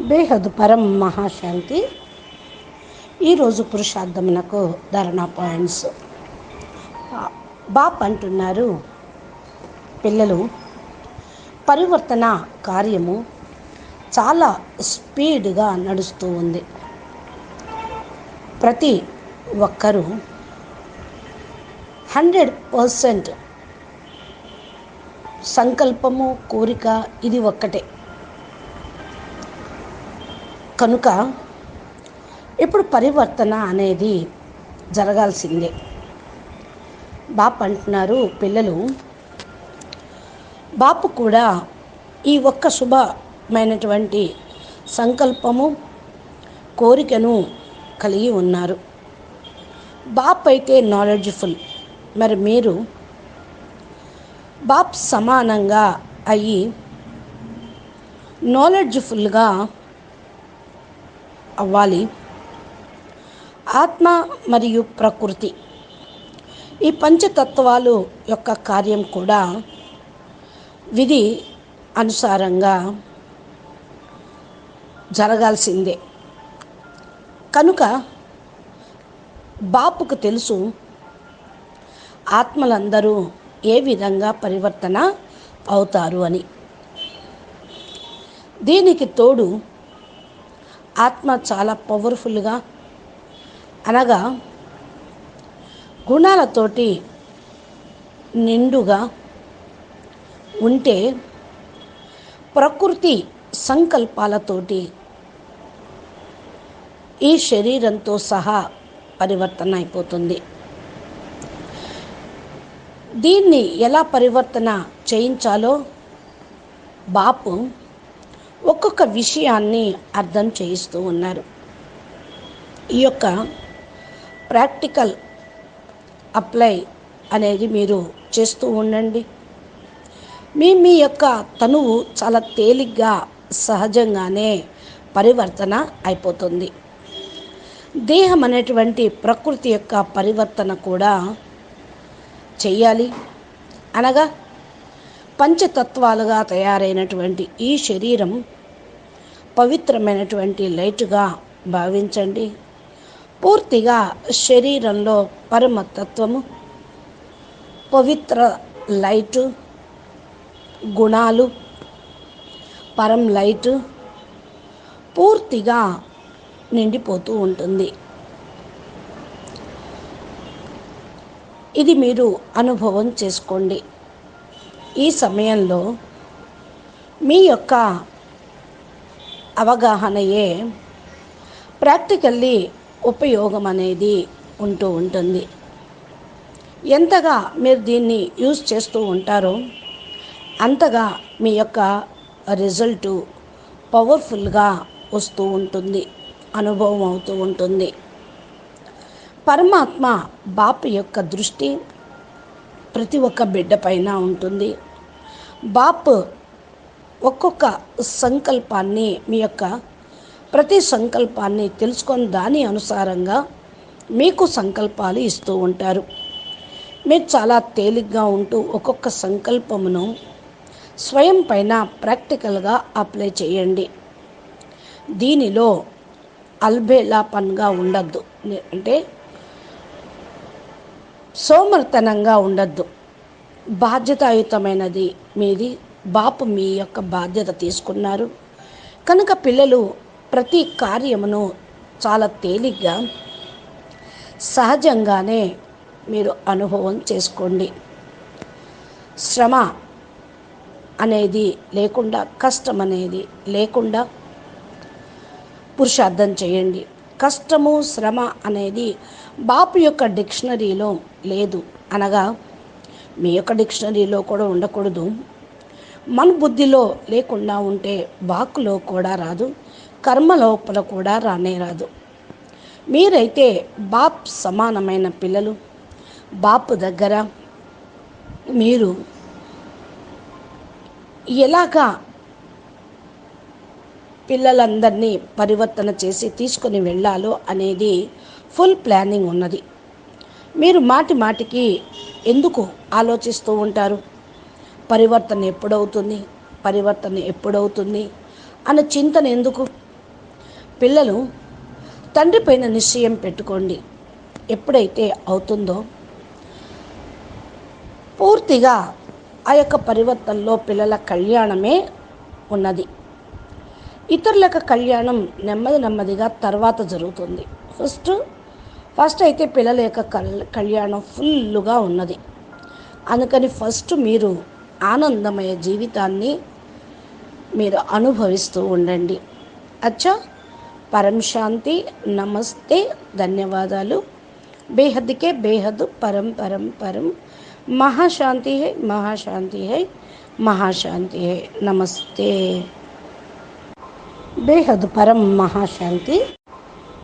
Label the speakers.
Speaker 1: బేహదు పరం మహాశాంతి. ఈరోజు పురుషార్థమునకు ధరణా పాయింట్స్. బాప్ అంటున్నారు పిల్లలు పరివర్తన కార్యము చాలా స్పీడ్గా నడుస్తూ ఉంది. ప్రతి ఒక్కరూ హండ్రెడ్ పర్సెంట్ సంకల్పము కోరిక ఇది ఒక్కటే. కనుక ఇప్పుడు పరివర్తన అనేది జరగాల్సిందే. బాప్ అంటున్నారు పిల్లలు బాపు కూడా ఈ ఒక్క శుభమైనటువంటి సంకల్పము కోరికను కలిగి ఉన్నారు. బాప్ అయితే నాలెడ్జ్ఫుల్ మరి మీరు? బాప్ సమానంగా అయ్యి నాలెడ్జ్ఫుల్గా అవ్వాలి. ఆత్మ మరియు ప్రకృతి. ఈ పంచతత్వాలు యొక్క కార్యం కూడా విధి అనుసారంగా జరగాల్సిందే. కనుక బాపుకు తెలుసు ఆత్మలందరూ ఏ విధంగా పరివర్తన అవుతారు అని. దీనికి తోడు ఆత్మ చాలా పవర్ఫుల్గా అనగా గుణాలతోటి నిండుగా ఉంటే ప్రకృతి సంకల్పాలతోటి ఈ శరీరంతో సహా పరివర్తన అయిపోతుంది. దీన్ని ఎలా పరివర్తన చేయించాలో బాపు ఒక్కొక్క విషయాన్ని అర్థం చేయిస్తూ ఉన్నారు. ఈ యొక్క ప్రాక్టికల్ అప్లై అనేది మీరు చేస్తూ ఉండండి. మీ మీ యొక్క తనువు చాలా తేలిగ్గా సహజంగానే పరివర్తన అయిపోతుంది. దేహం అనేటువంటి ప్రకృతి యొక్క పరివర్తన కూడా చేయాలి అనగా పంచతత్వాలుగా తయారైనటువంటి ఈ శరీరం పవిత్రమైనటువంటి లైటుగా భావించండి. పూర్తిగా శరీరంలో పరమతత్వము పవిత్ర లైటు గుణాలు పరం లైటు పూర్తిగా నిండిపోతూ ఉంటుంది. ఇది మీరు అనుభవం చేసుకోండి. ఈ సమయంలో మీ యొక్క అవగాహనయే ప్రాక్టికల్లీ ఉపయోగం అనేది ఉంటూ ఉంటుంది. ఎంతగా మీరు దీన్ని యూజ్ చేస్తూ ఉంటారో అంతగా మీ యొక్క రిజల్టు పవర్ఫుల్గా వస్తూ ఉంటుంది అనుభవం అవుతూ ఉంటుంది. పరమాత్మ బాపు యొక్క దృష్టి ప్రతి ఒక్క బిడ్డ పైన ఉంటుంది. బాప్ ఒక్కొక్క సంకల్పాన్ని మీ యొక్క ప్రతి సంకల్పాన్ని తెలుసుకొని దాని అనుసారంగా మీకు సంకల్పాలు ఇస్తూ ఉంటారు. మీరు చాలా తేలిగ్గా ఉంటూ ఒక్కొక్క సంకల్పమును స్వయం పైన ప్రాక్టికల్గా అప్లై చేయండి. దీనిలో అల్బేలా పన్గా ఉండద్దు. అంటే సోమర్తనంగా ఉండద్దు. బాధ్యతాయుతమైనది మీది బాపు మీ యొక్క బాధ్యత తీసుకున్నారు. కనుక పిల్లలు ప్రతి కార్యమును చాలా తేలిగ్గా సహజంగానే మీరు అనుభవం చేసుకోండి. శ్రమ అనేది లేకుండా కష్టం అనేది లేకుండా పురుషార్థం చేయండి. కష్టము శ్రమ అనేది బాపు యొక్క డిక్షనరీలో లేదు అనగా మీ యొక్క డిక్షనరీలో కూడా ఉండకూడదు. మన బుద్ధిలో లేకుండా ఉంటే వాక్కులో కూడా రాదు కర్మ లోపల కూడా రానే రాదు. మీరైతే బాప్ సమానమైన పిల్లలు బాపు దగ్గర మీరు ఎలాగా పిల్లలందరినీ పరివర్తన చేసి తీసుకొని వెళ్ళాలో అనేది ఫుల్ ప్లానింగ్ ఉన్నది. మీరు మాటి మాటికి ఎందుకు ఆలోచిస్తూ ఉంటారు? పరివర్తన ఎప్పుడవుతుంది? పరివర్తన ఎప్పుడవుతుంది? అన్న చింతన ఎందుకు? పిల్లలు తండ్రి పైన నిశ్చయం పెట్టుకోండి. ఎప్పుడైతే అవుతుందో పూర్తిగా ఆ యొక్క పరివర్తనలో పిల్లల కళ్యాణమే ఉన్నది. ఇతరులకు కళ్యాణం నెమ్మది నెమ్మదిగా తర్వాత జరుగుతుంది. ఫస్ట్ ఫస్ట్ అయితే పిల్లల యొక్క కళ్యాణం ఫుల్లుగా ఉన్నది. అందుకని ఫస్ట్ మీరు ఆనందమయ జీవితాన్ని మీరు అనుభవిస్తూ ఉండండి. అచ్చా? పరం శాంతి నమస్తే ధన్యవాదాలు. బేహద్కే బేహద్ పరం పరం పరం. మహాశాంతి హై మహాశాంతి హై మహాశాంతి హై. నమస్తే. బేహద్ పరం మహాశాంతి.